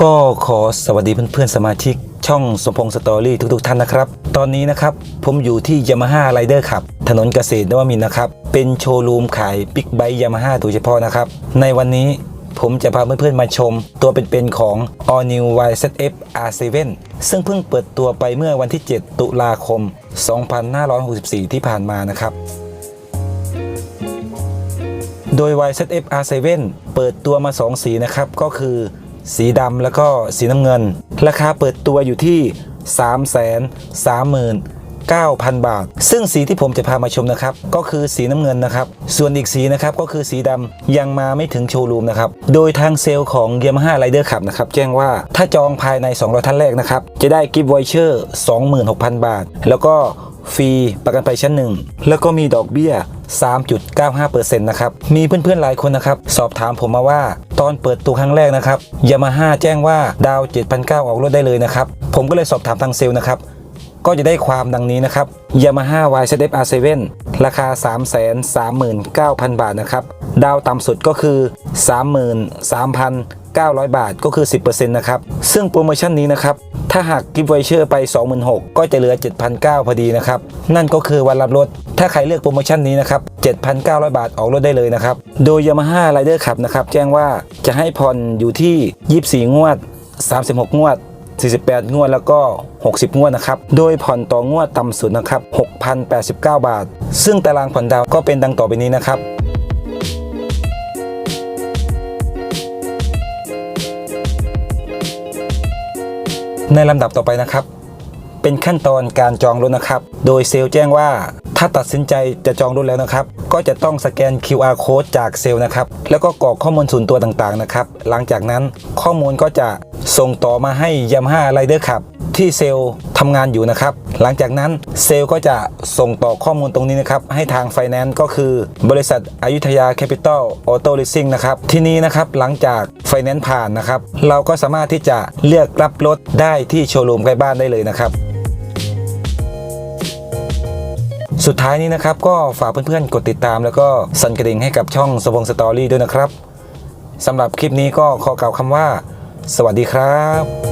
ก็ขอสวัสดีเพื่อนๆสมาชิก ช่องสมพงษ์สตอรี่ทุกๆท่านนะครับ ตอนนี้นะครับ ผมอยู่ที่ยามาฮ่าไรเดอร์ขับ ถนนเกษตรนวมินทร์นะครับ เป็นโชว์รูมขายบิ๊กไบค์ยามาฮ่าโดยเฉพาะนะครับ ในวันนี้ผมจะพาเพื่อนๆมาชม ตัวเป็นๆของ All New YZF R7 ซึ่งเพิ่งเปิดตัวไปเมื่อวันที่ 7 ตุลาคม 2564 ที่ผ่านมานะครับโดย YZF R7 เปิดตัวมา 2 สีนะครับ ก็คือ สีดำแล้วก็สีน้ำเงิน ราคาเปิดตัวอยู่ที่ 3 3 9 0 0 0 บาท ซึ่งสีที่ผมจะพามาชมนะครับ ก็คือสีน้ำเงินนะครับ ส่วนอีกสีนะครับก็คือสีดำยังมาไม่ถึงโชว์รูมนะครับ โดยทางเซลล์ของ Yamaha Rider Club นะครับ แจ้งว่าถ้าจองภายใน 200 ท่านแรกนะครับ จะได้กิฟต์วอยเชอร์ 26,000 บาท แล้วก็ ฟรีประกันภัยชั้นหนึ่งแล้วก็มีดอกเบี้ย 3.95%นะครับ มีเพื่อนๆหลายคนนะครับ สอบถามผมมาว่า ตอนเปิดตัวครั้งแรกนะครับยามาฮ่าแจ้งว่าดาว 7,900 ออกรถได้เลยนะครับ ผมก็เลยสอบถามทางเซลล์นะครับ ก็จะได้ความดังนี้นะครับ Yamaha YZF R7 ราคา 339,000 บาทนะครับ ดาวต่ำสุดก็คือ 33,900 บาทก็คือ 10%นะครับ ซึ่งโปรโมชั่นนี้นะครับ ถ้าหากกิฟต์ไวเชอร์ไป 26,000 ก็จะเหลือ 7,900 พอดีนะครับ นั่นก็คือวันรับรถ ถ้าใครเลือกโปรโมชั่นนี้นะครับ 7,900 บาทออกรถได้เลยนะครับ โดย Yamaha Rider Club นะครับ แจ้งว่าจะให้ผ่อนอยู่ที่ 24 งวด 36 งวด 48 งวดแล้วก็ 60 งวดนะครับ โดยผ่อนต่องวดต่ำสุดนะครับ 6,089 บาท ซึ่งตารางผ่อนดาวก็เป็นดังต่อไปนี้นะครับ ในลำดับต่อไปนะครับ เป็นขั้นตอนการจองรถนะครับ โดยเซลล์แจ้งว่าถ้าตัดสินใจจะจองรถแล้วนะครับ ก็จะต้องสแกน QR code จากเซลล์นะครับ แล้วก็กรอกข้อมูลส่วนตัวต่างๆนะครับ หลังจากนั้นข้อมูลก็จะส่งต่อมาให้ยามาฮ่าไรเดอร์ขับ ที่เซลล์ทำงานอยู่นะครับ หลังจากนั้นเซลล์ก็จะส่งต่อข้อมูลตรงนี้นะครับ ให้ทางไฟแนนซ์ก็คือบริษัทอยุธยาแคปิตอลออโต้ลิสซิ่งนะครับ ที่นี้นะครับหลังจากไฟแนนซ์ผ่านนะครับ เราก็สามารถที่จะเลือกรับรถได้ที่โชว์รูมใกล้บ้านได้เลยนะครับสุดท้ายนี้นะครับ ก็ฝากเพื่อนๆ กดติดตาม แล้วก็สั่นกระดิ่งให้กับช่องสวงสตอรี่ด้วยนะครับสำหรับคลิปนี้ก็ขอกล่าวคำว่า สวัสดีครับ